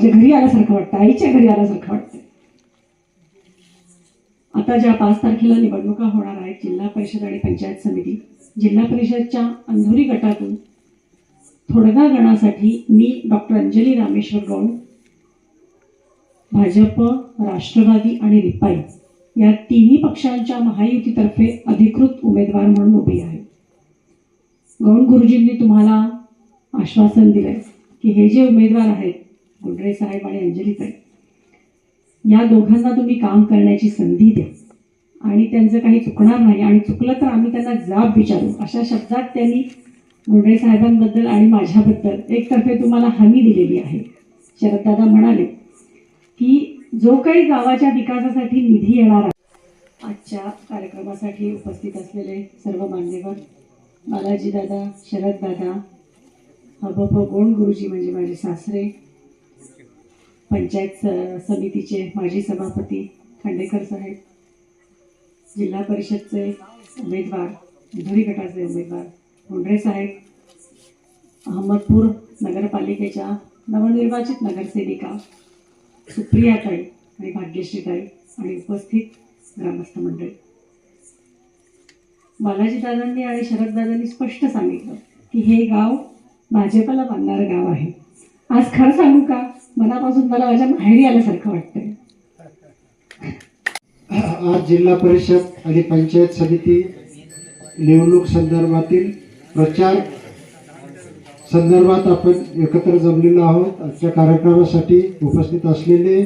माझ्या घरी आल्यासारखं वाटतं आईच्या घरी आल्यासारखं वाटतं. आता ज्या पाच तारखेला निवडणुका होणार आहेत जिल्हा परिषद आणि पंचायत समिती जिल्हा परिषदच्या अंधुरी गटातून थोडगा गणासाठी मी डॉक्टर अंजली रामेश्वर गौड भाजप राष्ट्रवादी आणि रिपाई या तिन्ही पक्षांच्या महायुतीतर्फे अधिकृत उमेदवार म्हणून उभी आहे. गौण गुरुजींनी तुम्हाला आश्वासन दिलं की हे जे उमेदवार आहेत गुंडरे साहेब आणि अंजलीताई या दोघांना तुम्ही काम करण्याची संधी द्या. आणि त्यांचं काही चुकणार नाही आणि चुकलं तर आम्ही त्यांना जाब विचारू. अशा शब्दात त्यांनी गुंडरे साहेबांबद्दल आणि माझ्याबद्दल एकतर्फे तुम्हाला हमी दिलेली आहे. शरददादा म्हणाले की जो काही गावाच्या विकासासाठी निधी येणार आहे. आजच्या कार्यक्रमासाठी उपस्थित असलेले सर्व मान्यवर बालाजीदादा शरददादा शरद हबप गोंड गुरुजी म्हणजे माझे सासरे पंचायत समितीचे माजी सभापती खांडेकर साहेब जिल्हा परिषदचे उमेदवार धुरी गटाचे उमेदवार मुंढरे साहेब अहमदपूर नगरपालिकेच्या नवनिर्वाचित नगरसेविका सुप्रियाताई आणि भाग्यश्रीताई आणि उपस्थित ग्रामस्थ मंडळी. बालाजीदादांनी आणि शरददादांनी स्पष्ट सांगितलं की हे गाव भाजपला बांधणारं गाव आहे. आज खरं सांगू का? मनापासून मला माझ्या माहेरी आल्यासारखं वाटतंय. आज जिल्हा परिषद आणि पंचायत समिती निवडणूक संदर्भातील प्रचार संदर्भात आपण एकत्र जमलेलो आहोत. आजच्या कार्यक्रमासाठी उपस्थित असलेले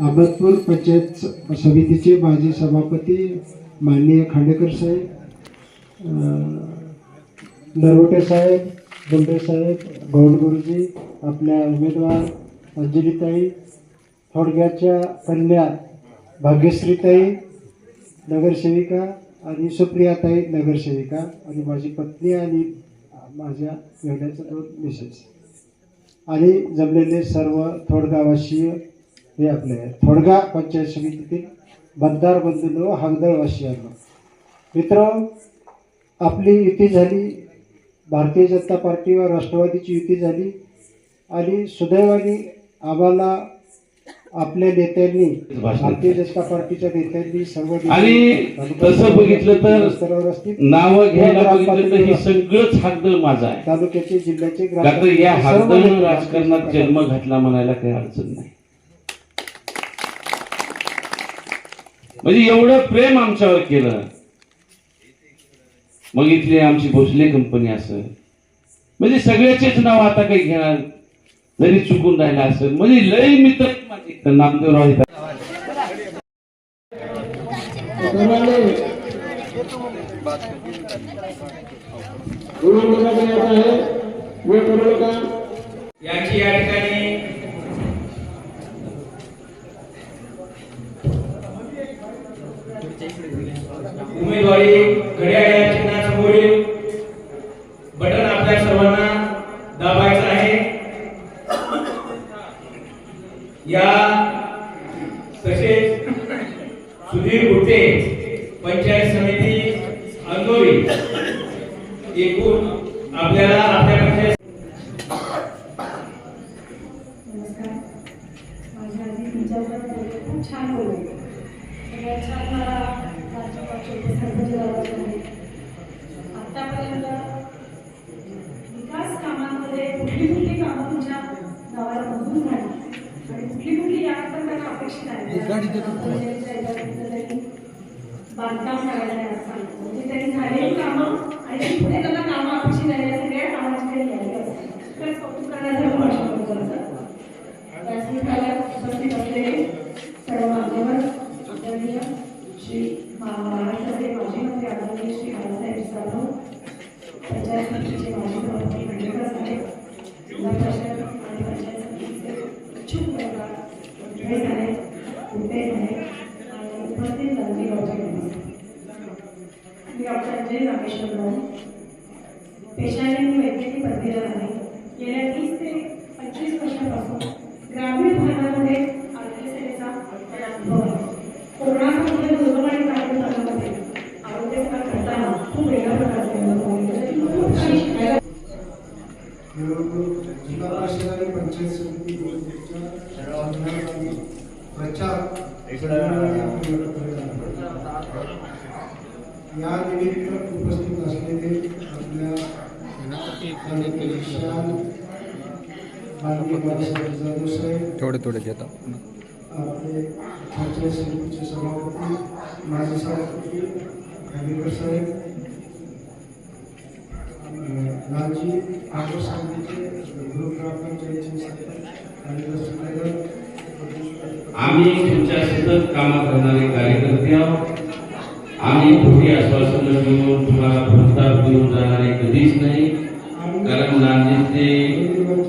अहमदपूर पंचायत समितीचे माजी सभापती माननीय खांडेकर साहेब नरवटे साहेब गुंडे साहेब गौडगुरुजी आपल्या उमेदवार अंजलीताई थोडक्याच्या कन्या भाग्यश्रीताई नगरसेविका आणि सुप्रियाताई नगरसेविका आणि माझी पत्नी आणि माझ्या वेगळ्याच्या दोन मिसेस. आणि जमलेले सर्व थोडगावासीय हे आपले थोडगा पंचायत समितीतील मतदार बंधूंनो हागदळवासियांनो. मित्र आपली युती झाली भारतीय जनता पार्टी व राष्ट्रवादीची युती झाली आणि सुदैवाने आम्हाला आपल्या नेत्यांनी भारतीय जनता पार्टीच्या नेत्यांनी सर्व आणि तसं बघितलं तर नावं घ्यायला बघितलं तर हे सगळंच हागदळ माझं आहे. तालुक्याचे जिल्ह्याचे या नेते राजकारणात जन्म घातला म्हणायला काही अडचण नाही. म्हणजे एवढं प्रेम आमच्यावर केलं. मग इथली आमची भोसले कंपनी असेल म्हणजे सगळ्याचेच नाव आता काही घेणार जरी चुकून राहिला असेल म्हणजे लय मित्र माझे. नामदेवराव इथं यांची या ठिकाणी उमेदवारी घड्याळ या चिन्हासमोरील बटन आपल्या सर्वांना दाबायचं आहे या तसेच सुधीर गुट्टे पंचायत समिती अंदोरी एकूण आपल्याला आपल्या पंचायत नमस्कार माझ्या आधी तुमच्याबरोबर बोलले खूप छान होईल. सगळ्यात छान मला राज्यपालचे उपसरपंच गावाचे आहे आत्तापर्यंत विकास कामांमध्ये कुठली कुठली कामं तुमच्या गावाला बघून झाली आणि कुठली कुठली यात पण त्यांना अपेक्षित आहे बांधकाम करायला जिल्हा परिषद आणि पंचायत समिती निवडणुकीच्या संदर्भातील प्रचार या निमित्त उपस्थित असलेले आपल्या विशाल माननीय बाळासाहेब जाधव साहेब थोडे थोडे घेता आपले पंचायत समितीचे सभापती माजी सभापती खांडेकर साहेब लालजी आगो समितीचे ग्रुप ग्रामपंचायतचे सरपंच आम्ही तुमच्या सतत कामात करणारे कार्यकर्ते आहोत. आम्ही खोटी आश्वासनं देऊन तुम्हाला प्रस्ताव देऊन जाणारे कधीच नाही. कारण नांदेड ते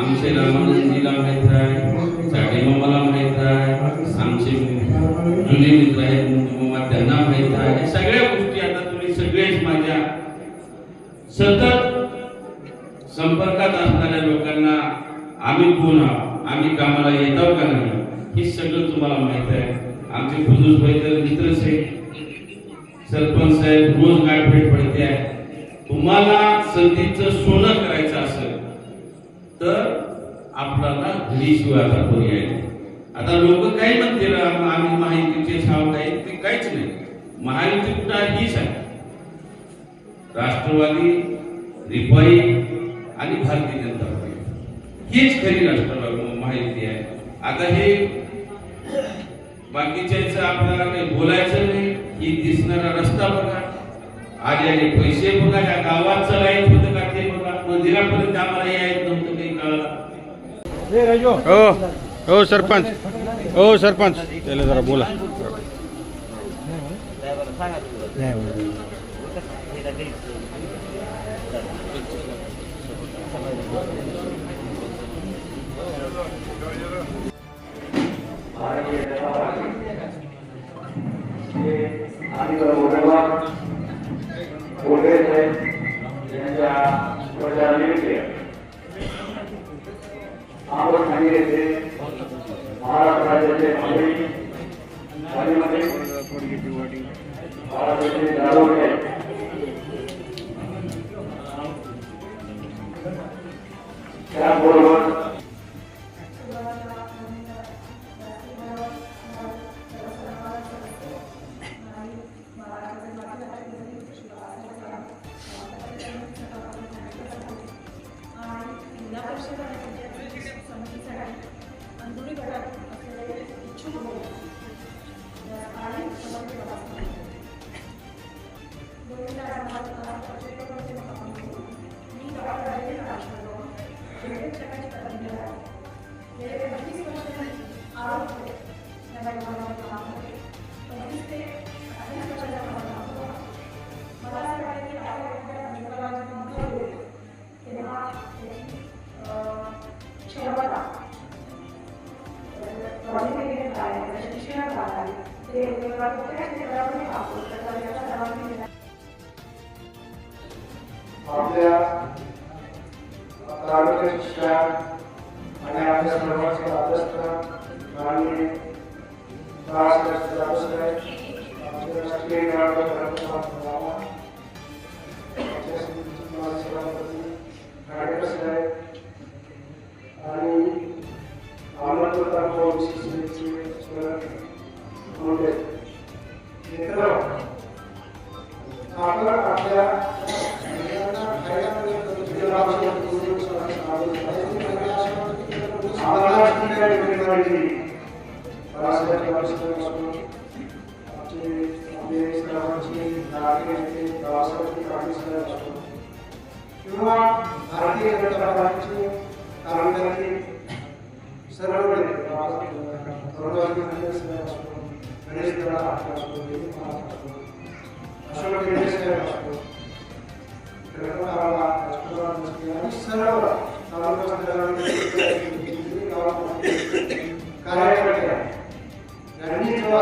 आमचे रामानंदीला माहीत आहे साठे मामाला माहीत आहे आमचे जुने मित्र आहेत मुंडमामा त्यांना माहीत आहे. सगळ्या गोष्टी आता तुम्ही सगळेच माझ्या सतत संपर्कात असणाऱ्या लोकांना आम्ही कोण आहोत? आम्ही कामाला येतो का नाही? हे सगळं तुम्हाला माहीत आहे. आमचे फुजूस भाई तर मित्रच आहे सरपंच साहेब रोज गाठभेट पडते. आहे तुम्हाला संधीचं सोनं करायचं असेल तर आपल्याला घरीशिवाय आता पर्याय आता लोक काय म्हणतील आम्ही माहितीचे छाव काय ते काहीच नाही. महायुती कुठं आहे हीच आहे. राष्ट्रवादी रिपाई आणि भारतीय जनता पार्टी. हीच खरी राष्ट्रवादी माहिती आहे. आता हे बाकीच्याच आपल्याला काही बोलायचं नाही ही दिसणारा रस्ता बघा. आलेले पैसे बघा या गावात चलायत होतं का ते बघा मंदिरापर्यंत आम्हाला यायचं नव्हतं काही काळात हो हो सरपंच हो सरपंच त्याला जरा बोला आपण सांगितले महाराष्ट्र राज्याचे मंत्री मध्ये महाराष्ट्राचे दारोडे. त्याबरोबर आपल्या तालुक्याचे आणि आपल्या सर्वांचे अभ्यासक्रम आणि किंवा भारतीय जनता पार्टीचे कार्यकर्ते सर्व गणेश दादा असो अशोक गेले साहेब सर्व कार्यकर्ते आहेत. यांनी जो